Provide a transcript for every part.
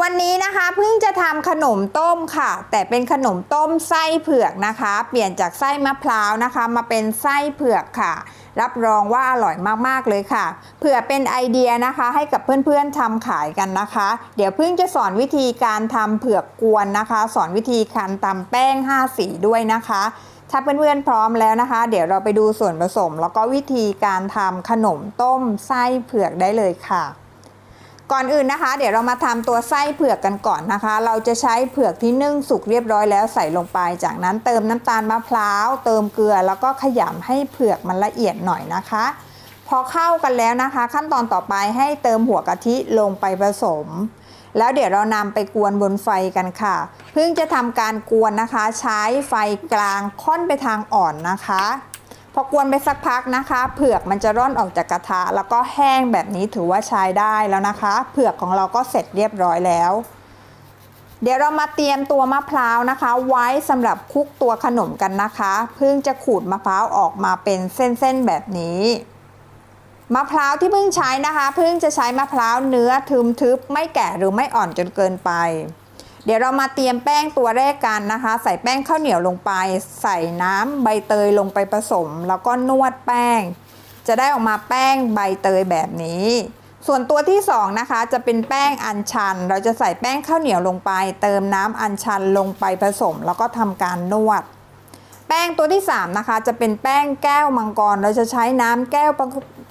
วันนี้นะคะเพิ่งจะทำขนมต้มค่ะ แต่เป็นขนมต้มไส้เผือกนะคะ เปลี่ยนจากไส้มะพร้าวนะคะ มาเป็นไส้เผือกค่ะ รับรองว่าอร่อยมากๆเลยค่ะ เผื่อเป็นไอเดียนะคะ ให้กับเพื่อนๆทำขายกันนะคะ เดี๋ยวเพิ่งจะสอนวิธีการทำเผือกกวนนะคะ สอนวิธีการตำแป้ง 5 สีด้วยนะคะ ถ้าเพื่อนๆพร้อมแล้วนะคะ เดี๋ยวเราไปดูส่วนผสม แล้วก็วิธีการทำขนมต้มไส้เผือกได้เลยค่ะ ก่อนอื่นนะคะ เดี๋ยวเรามาทำตัวไส้เผือกกันก่อนนะคะ เราจะใช้เผือกที่นึ่งสุกเรียบร้อยแล้วใส่ลงไป จากนั้นเติมน้ำตาลมะพร้าว เติมเกลือ แล้วก็ขยำให้เผือกมันละเอียดหน่อยนะคะ พอเข้ากันแล้วนะคะ ขั้นตอนต่อไปให้เติมหัวกะทิลงไปผสม แล้วเดี๋ยวเรานำไปกวนบนไฟกันค่ะ เพิ่งจะทำการกวนนะคะ ใช้ไฟกลางค่อนไปทางอ่อนนะคะ พอกวนไปสักพักนะคะ เผือกมันจะร่อนออกจากกระทะ แล้วก็แห้งแบบนี้ถือว่าใช้ได้แล้วนะคะ เผือกของเราก็เสร็จเรียบร้อยแล้ว เดี๋ยวเรามาเตรียมตัวมะพร้าวนะคะ ไว้สำหรับคลุกตัวขนมกันนะคะ เพิ่งจะขูดมะพร้าวออกมาเป็นเส้นๆแบบนี้มะพร้าวที่เพิ่งใช้นะคะ เพิ่งจะใช้มะพร้าวเนื้อทึมทึบไม่แก่หรือไม่อ่อนจนเกินไป เดี๋ยวเรามาเตรียมแป้งตัวแรกกันนะคะ ใส่แป้งข้าวเหนียวลงไป ใส่น้ำใบเตยลงไปผสม แล้วก็นวดแป้ง จะได้ออกมาแป้งใบเตยแบบนี้ ส่วนตัวที่สองนะคะจะเป็นแป้งอัญชัน เราจะใส่แป้งข้าวเหนียวลงไป เติมน้ำอัญชันลงไปผสม แล้วก็ทำการนวด แป้งตัวที่3นะคะจะเป็นแป้งแก้วมังกร เราจะใช้น้ำแก้ว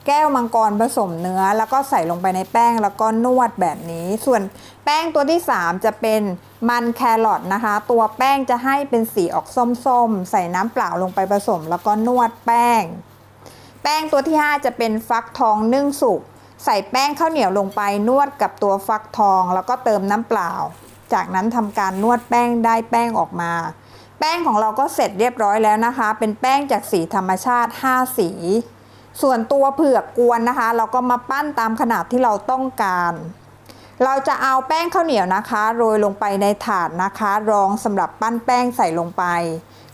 แก้วมังกรผสมเนื้อ แล้วก็ใส่ลงไปในแป้งแล้วก็นวดแบบนี้ ส่วน แป้งตัวที่ 3 จะเป็นมันแครอทนะคะ ตัวแป้งจะให้เป็นสีออกส้มๆ ใส่น้ำเปล่าลงไปผสม แล้วก็นวดแป้ง แป้งตัวที่ 5 จะเป็นฟักทองนึ่งสุก ใส่แป้งข้าวเหนียวลงไปนวดกับตัวฟักทอง แล้วก็เติมน้ำเปล่า จากนั้นทำการนวดแป้งได้แป้งออกมา แป้งของเราก็เสร็จเรียบร้อยแล้วนะคะ เป็นแป้งจากสีธรรมชาติ 5 สี ส่วนตัวเผือกกวนนะคะ เราก็มาปั้นตามขนาดที่เราต้องการ เราจะเอาแป้งข้าวเหนียวนะคะ โรยลงไปในถาดนะคะ รองสำหรับปั้นแป้งใส่ลงไป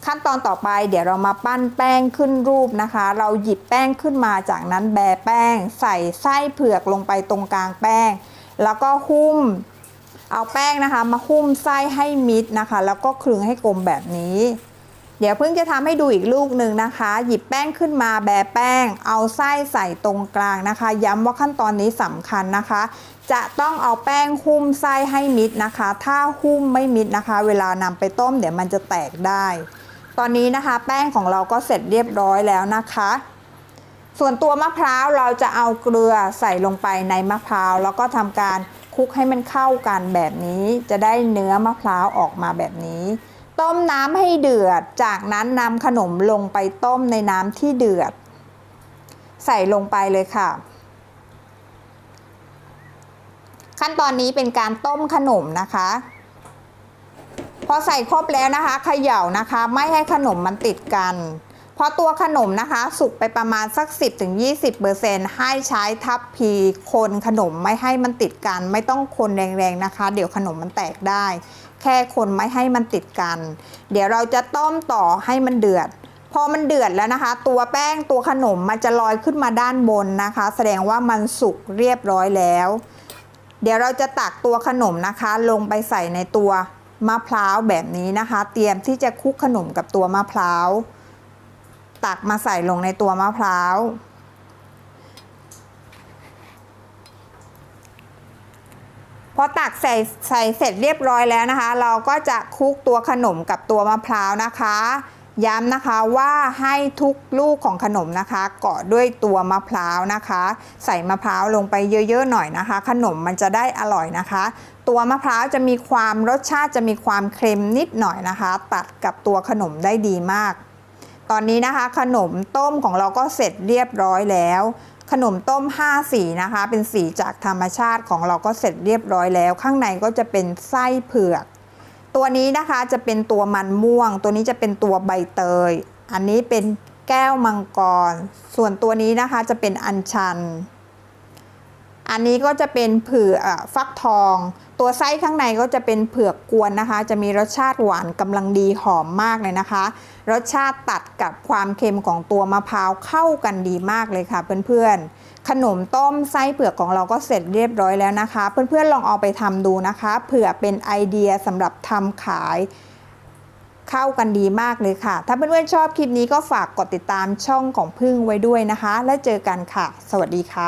ขั้นตอนต่อไปเดี๋ยวเรามาปั้นแป้งขึ้นรูปนะคะ เราหยิบแป้งขึ้นมาจากนั้นแบะแป้ง ใส่ไส้เผือกลงไปตรงกลางแป้ง แล้วก็หุ้ม เอาแป้งนะคะ มาหุ้มไส้ให้มิดนะคะ แล้วก็คลึงให้กลมแบบนี้ เดี๋ยวเพิ่งจะทำให้ดูอีกลูกหนึ่งนะคะ หยิบแป้งขึ้นมาแบะแป้ง เอาไส้ใส่ตรงกลางนะคะ ย้ำว่าขั้นตอนนี้สำคัญนะคะ จะต้องเอาแป้งหุ้มไส้ให้มิดนะคะ ถ้าหุ้มไม่มิดนะคะ เวลานำไปต้มเดี๋ยวมันจะแตกได้ ตอนนี้นะคะ แป้งของเราก็เสร็จเรียบร้อยแล้วนะคะ ส่วนตัวมะพร้าวเราจะเอาเกลือใส่ลงไปในมะพร้าวแล้วก็ทำการคลุกให้มันเข้ากันแบบนี้ จะได้เนื้อมะพร้าวออกมาแบบนี้ ต้มน้ำให้เดือด จากนั้นนำขนมลงไปต้มในน้ำที่เดือด ใส่ลงไปเลยค่ะ ขั้นตอนนี้เป็นการต้มขนมนะคะ พอใส่ครบแล้วนะคะเขย่านะคะ ไม่ให้ขนมมันติดกัน พอตัวขนมนะคะ สุกไปประมาณสัก 10-20%ให้ใช้ทัพพีคนขนมไม่ให้มันติดกัน ไม่ต้องคนแรงๆนะคะ เดี๋ยวขนมมันแตกได้ ค่คนไม่ให้มันติดกัน เดี๋ยวเราจะต้มต่อให้มันเดือด พอมันเดือดแล้วนะคะ ตัวแป้งตัวขนมมันจะลอยขึ้นมาด้านบนนะคะ แสดงว่ามันสุกเรียบร้อยแล้ว เดี๋ยวเราจะตักตัวขนมนะคะ ลงไปใส่ในตัวมะพร้าวแบบนี้นะคะ เตรียมที่จะคลุกขนมกับตัวมะพร้าว ตักมาใส่ลงในตัวมะพร้าว พอตักใส่ใส่เสร็จเรียบร้อยแล้วนะคะ เราก็จะคลุกตัวขนมกับตัวมะพร้าวนะคะ ย้ำนะคะว่าให้ทุกลูกของขนมนะคะเกาะด้วยตัวมะพร้าวนะคะ ใส่มะพร้าวลงไปเยอะๆหน่อยนะคะ ขนมมันจะได้อร่อยนะคะ ตัวมะพร้าวจะมีความรสชาติจะมีความเค็มนิดหน่อยนะคะ ตัดกับตัวขนมได้ดีมาก ตอนนี้นะคะขนมต้มของเราก็เสร็จเรียบร้อยแล้ว ขนมต้ม 5 สีนะคะ เป็นสีจากธรรมชาติของเราก็เสร็จเรียบร้อยแล้ว ข้างในก็จะเป็นไส้เผือก ตัวนี้นะคะจะเป็นตัวมันม่วง ตัวนี้จะเป็นตัวใบเตย อันนี้เป็นแก้วมังกร ส่วนตัวนี้นะคะจะเป็นอัญชัน อันนี้ก็จะเป็นเผือกฟักทอง ตัวไส้ข้างในก็จะเป็นเผือกกวนนะคะ จะมีรสชาติหวานกำลังดีหอมมากเลยนะคะ รสชาติตัดกับความเค็มของตัวมะพร้าวเข้ากันดีมากเลยค่ะเพื่อนๆ ขนมต้มไส้เผือกของเราก็เสร็จเรียบร้อยแล้วนะคะ เพื่อนๆลองเอาไปทำดูนะคะเผื่อเป็นไอเดียสำหรับทำขายเข้ากันดีมากเลยค่ะ ถ้าเพื่อนๆชอบคลิปนี้ก็ฝากกดติดตามช่องของพึ่งไว้ด้วยนะคะ แล้วเจอกันค่ะ สวัสดีค่ะ